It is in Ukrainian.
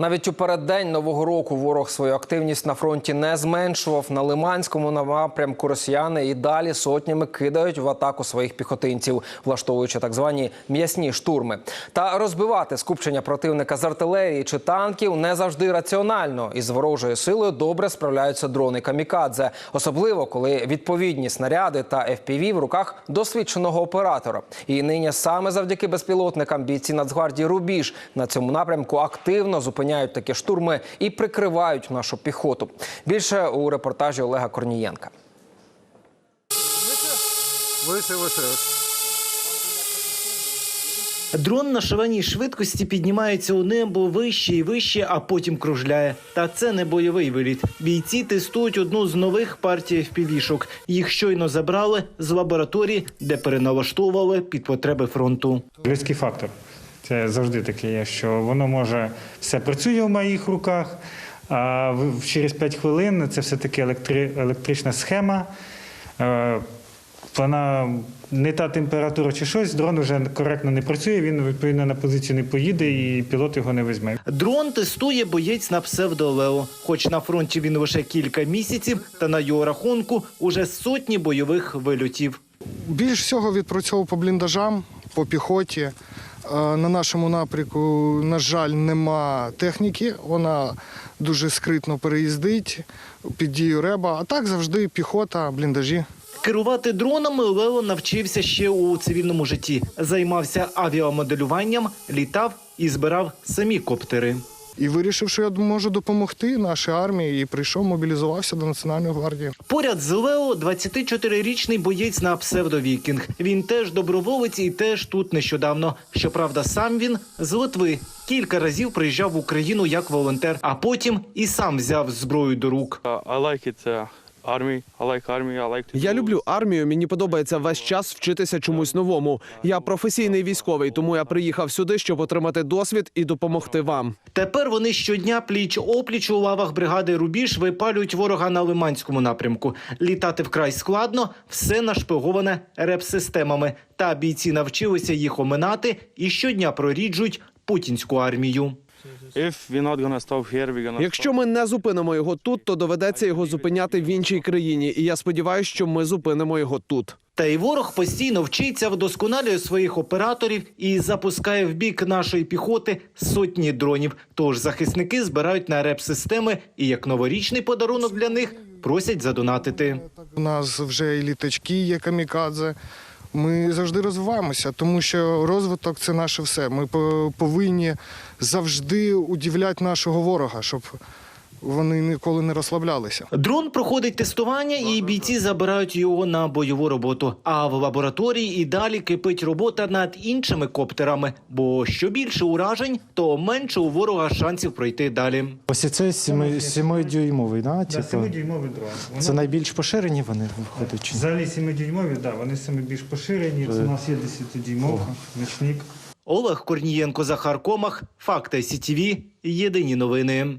Навіть у переддень нового року ворог свою активність на фронті не зменшував. На Лиманському напрямку росіяни і далі сотнями кидають в атаку своїх піхотинців, влаштовуючи так звані м'ясні штурми. Та розбивати скупчення противника з артилерії чи танків не завжди раціонально. Із ворожою силою добре справляються дрони камікадзе, особливо коли відповідні снаряди та FPV в руках досвідченого оператора. І нині саме завдяки безпілотникам бійці Нацгвардії Рубіж на цьому напрямку активно зупиняють такі штурми і прикривають нашу піхоту. Більше у репортажі Олега Корнієнка. Вище, вище. Дрон на шаленій швидкості піднімається у небо вище і вище, а потім кружляє. Та це не бойовий виліт. Бійці тестують одну з нових партій впівішок. Їх щойно забрали з лабораторії, де переналаштовували під потреби фронту. Людський фактор. Це завжди таке є, що воно може все працює в моїх руках, а через 5 хвилин це все-таки електри, електрична схема. Е, Вона не та температура чи щось, дрон вже коректно не працює, він відповідно на позицію не поїде і пілот його не візьме. Дрон тестує боєць на псевдолео. Хоч на фронті він лише кілька місяців, та на його рахунку уже сотні бойових вильотів. Більш всього відпрацьовував по бліндажам, по піхоті. На нашому напрямку, на жаль, нема техніки. Вона дуже скритно переїздить під дію реба. А так завжди піхота, бліндажі. Керувати дронами Лео навчився ще у цивільному житті. Займався авіамоделюванням, літав і збирав самі коптери. І вирішив, що я можу допомогти нашій армії, і прийшов, мобілізувався до Національної гвардії. Поряд з Лео 24-річний боєць на псевдовікінг. Він теж доброволець і теж тут нещодавно. Щоправда, сам він з Литви. Кілька разів приїжджав в Україну як волонтер, а потім і сам взяв зброю до рук. Uh, I like it. Я люблю армію. Мені подобається весь час вчитися чомусь новому. Я професійний військовий, тому я приїхав сюди, щоб отримати досвід і допомогти вам. Тепер вони щодня пліч опліч у лавах бригади Рубіж випалюють ворога на Лиманському напрямку. Літати вкрай складно, все нашпиговане реп-системами. Та бійці навчилися їх оминати і щодня проріджують путінську армію. If we're not gonna stop here, we're gonna. Якщо ми не зупинимо його тут, то доведеться його зупиняти в іншій країні. І я сподіваюся, що ми зупинимо його тут. Та й ворог постійно вчиться, вдосконалює своїх операторів і запускає в бік нашої піхоти сотні дронів. Тож захисники збирають на реп-системи і як новорічний подарунок для них просять задонатити. У нас вже і літачки є камікадзе. Ми завжди розвиваємося, тому що розвиток це наше все. Ми повинні завжди удивляти нашого ворога, щоб вони ніколи не розслаблялися. Дрон проходить тестування, і бійці забирають його на бойову роботу. А в лабораторії і далі кипить робота над іншими коптерами. Бо що більше уражень, то менше у ворога шансів пройти далі. Ось це 7-дюймовий, да? Да, Типу, 7-дюймовий дрон. Це найбільш поширені вони виходять. чи? Взагалі 7-дюймові, да, вони саме більш поширені. Це у нас є 10-дюймовка, ночник. Олег Корнієнко, Захар Комах, Факти СІТІВІ. Єдині новини.